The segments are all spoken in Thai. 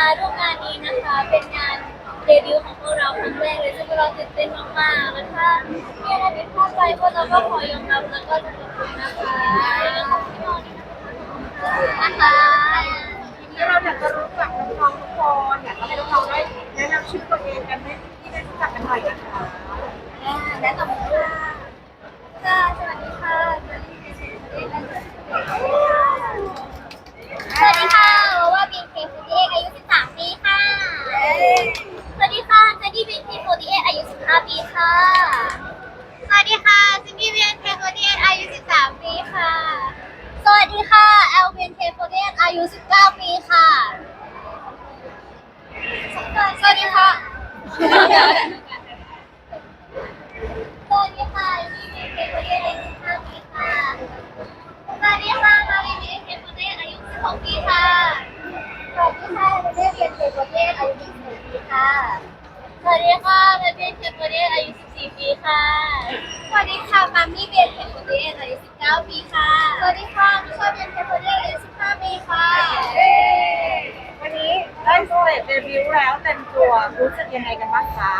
มาร่วมงานนี้นะคะ เป็นงานเดบิวต์ของพวกเราครั้งแรกเลยซึ่งพวกเราตื่นเต้นมากๆแล้วถ้ามีอะไรผิดพลาดไปพวกเราก็ขอยอมรับแล้วก็จะขอบคุณนะคะขอบคุณนะคะ อายุ15ปีค่ะ สวัสดีค่ะเจนนี่บินเคฟูดีอายุ 13 ปีค่ะ สวัสดีค่ะแอลบินเคฟูดีอายุ 19 ปีค่ะ สวัสดีค่ะ สวัสดีค่ะมีเด็กเรียนอายุ15ปีค่ะ สวัสดีค่ะมารีมีเด็กเรียนอายุ16ปีค่ะ สวัสดีค่ะเรียนเรียนเด็กเรียนอายุ21ปีค่ะ สวัสดีค่ะเรียน เรียนเด็กเรียนอายุ 14 ปีค่ะ สวัสดีค่ะมามี่เรียนเด็กเรียนอายุ 19 ปีค่ะ สวัสดีค่ะมิชาเรียนเด็กเรียนอายุ 15 ปีค่ะ วันนี้ได้สเตจเดบิวต์แล้วเต็มตัวรู้สึกยังไงกันบ้างคะ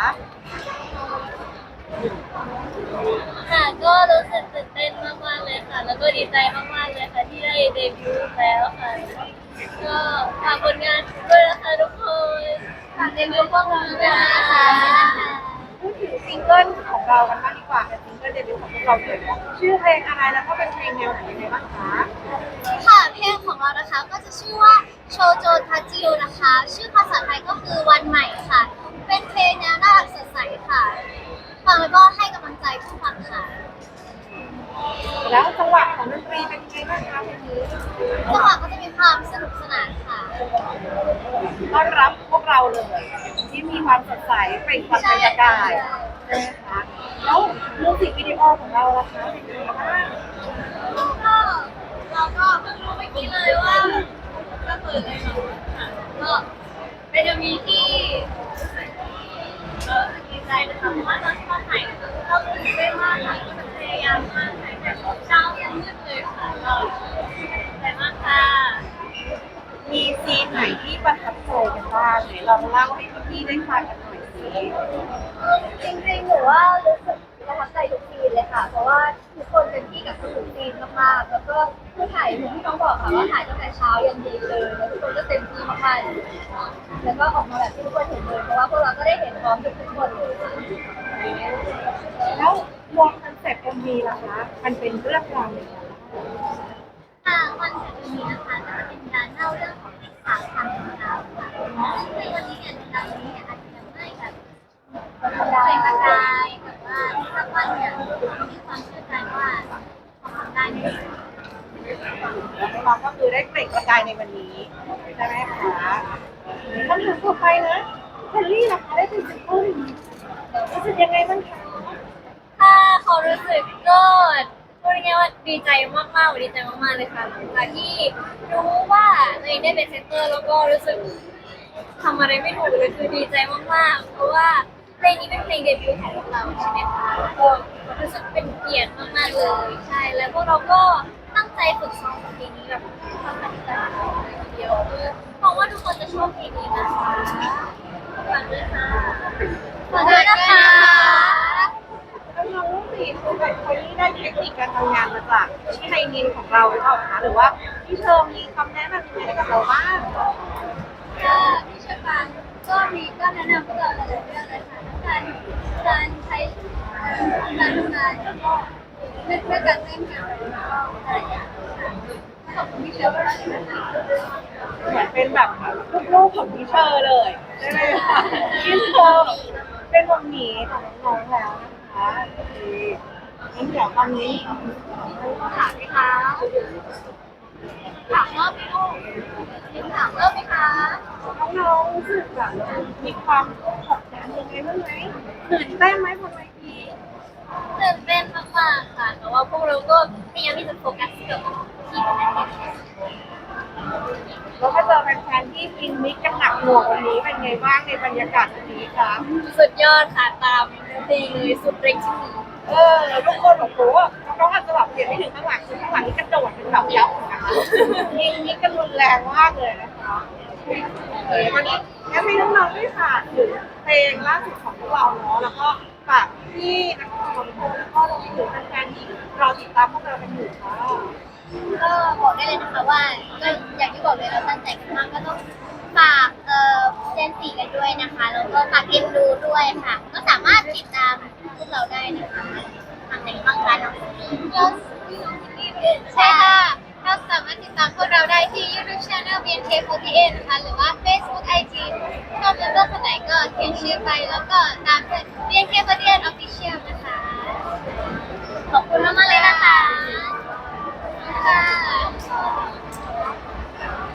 ค่ะก็รู้สึกตื่นเต้นมากๆเลยค่ะ แล้วก็ดีใจมากๆเลยค่ะที่ได้เดบิวต์แล้วค่ะ ก็ฝากผลงานด้วยนะคะทุกคนฝากเดบิวต์พวกเราด้วยนะคะ พูดถึงซิงเกิลของ เรากันบ้างดีกว่าเป็นซิงเกิลเดบิวต์ของพวกเราเลยชื่อเพลงอะไรแล้วก็เป็นเพลงแนวไหนยังไงบ้างคะค่ะเพลงของเรานะคะก็จะชื่อว่าโชโจทาจิโอนะคะ ชื่อภาษาไทยก็คือวันใหม่ค่ะ เป็นเพลงแนวน่ารักสดใสค่ะฟังแล้วก็ให้กำลังใจผู้ฟังค่ะแล้วจังหวะของดนตรีเป็นยังไงบ้างคะเพลงนี้จังหวะก็จะมีความสนุกสนานค่ะต้อนรับพวกเราเลย ที่มีความสดใสเปล่งปลั่งบรรยากาศใช่ไหมคะ แล้วมิวสิกวิดีโอของเราล่ะคะเป็นยังไงบ้างก็เราก็เพิ่งรู้เมื่อกี้เลยว่าก็เปิดเลยเนาะค่ะก็เป็นจะมีที่เออดีใจนะคะเพราะว่าตอนที่เราถ่ายเราตื่นเต้นมากค่ะก็พยายามมากถ่ายแต่เช้ายันมืดเลยค่ะก็ดีใจมากค่ะมีซีนไหนที่ประทับใจกันบ้างไหนลองเล่าให้พี่ๆได้ฟังกันหน่อยสิจริงๆหนูว่า กับทุกซีนมากๆ แล้วก็ผู้ถ่ายเหมือนที่น้องบอกค่ะว่าถ่ายตั้งแต่เช้ายันเย็นเลยแล้วทุกคนก็เต็มที่มากๆแล้วก็ออกมาแบบที่ทุกคนเห็นเลยเพราะว่าพวกเราก็ได้เห็นพร้อมกับทุกคนเลยค่ะแล้ววงคอนเซ็ปต์ MV ล่ะคะ มันเป็นเรื่องราวยังไงบ้างค่ะวันจากนี้นะคะจะเป็นการเล่าเรื่องของสาวทางของเราค่ะซึ่งในวันนี้เนี่ยในเรานี้เนี่ยอาจจะยังไม่แบบเป็นประกายแต่ว่าสักวันเนี่ยมีความเชื่อใจว่าทำได้แน่ แล้วน้องๆก็คือ ได้เปล่งประกายในวันนี้ใช่ไหมคะคำถามต่อไปนะเฮนรี่ล่ะคะได้เป็นซิงเกิลรู้สึกยังไงบ้างคะถ้าเขารู้สึกก็พูดง่ายๆว่าดีใจมากๆดีใจมากๆเลยค่ะหลังจากที่รู้ว่าตัวเองได้เป็นเซนเตอร์แล้วก็รู้สึกทำอะไรไม่ถูกเลยคือดีใจมากๆ เพราะว่าเพลงนี้เป็นเพลงเดบิวต์ของพวกเราใช่ไหมคะก็รู้สึกเป็นเกียรติมากๆเลย ใช่ แล้วพวกเราก็ตั้งใจฝึกซ้อมเพลงนี้แบบทำกันใจเลยทีเดียวเพื่อหวังว่าทุกคนจะชอบเพลงนี้นะคะฝากด้วยค่ะฝากด้วยนะคะ น้องๆสี่คนแบบคนนี้ ได้เทคนิคการทำงานมาจากที่ไฮนินของเราหรือเปล่าคะหรือว่าพี่เชอร์มีคำแนะนำยังไงให้กับเราบ้างค่ะพี่ชฟางก็มีก็แนะนำพวกเราหลายๆเรื่องเลยค่ะทั้งการการใช้การทำงานแล้วก็เรื่องเรื่องการเล่นงานแล้วก็หลายอย่างค่ะขอบคุณพี่เชฟมากเลยนะคะเหมือนเป็นแบบลูกๆของพี่เชอร์เลยใช่ไหมคะพี่เชอร์เป็นวงหมีของน้องๆแล้วนะคะโอเค งั้นเดี๋ยวตอนนี้ถามไหมคะถามรอบไหมลูกถามรอบไหมคะน้องๆรู้สึกแบบมีความกดดันยังไงบ้างไหมตื่นเต้นไหมบนเวทีตื่นเต้นมากๆค่ะแต่ว่าพวกเราก็พยายามที่จะโฟกัสกับที่เป็นอันนี้แล้วก็เจอแฟนๆที่ฟินมิกกันหนักหน่วงวันนี้เป็นไงบ้างในบรรยากาศวันนี้คะสุดยอดค่ะตามเพลงเลยสุดเร็งที่มี เออทุกคนบอกโอ้น้องๆอาจจะแบบเปลี่ยนไม่ถึงข้างหลังคือข้างหลังนี่กระโดดเป็นแบบยับเหมือนกันนะยิงมิกกันรุนแรงมากเลยนะคะโอวันนี้งั้นให้น้องๆได้ฝากถึงแลงล่าสุดของพวกเราเนาะแล้วก็ฝากพี่นักข่าวทุกคนแล้วก็รวมถึงแฟนๆที่รอติดตามพวกเรากันอยู่ค่ะก็บอกได้เลยนะคะว่าก็อย่างที่บอกเลยเราตั้งใจกันมากก็ต้องฝากเอ่อเจนสี่กันด้วยนะคะแล้วก็ฝากเอ็นดูด้วยค่ะ ก็สามารถติดตาม พวกเราได้นะคะทางไหนบ้างคะน้องใช่ค่ะก็สามารถติดตามพวกเราได้ที่ YouTube Channel BNK48 นะคะ หรือว่า Facebook IG ชอบเมมเบอร์คนไหนก็เขียนชื่อไปแล้วก็ตามด้วย BNK48 Official นะคะ ขอบคุณมากเลยนะคะค่ะ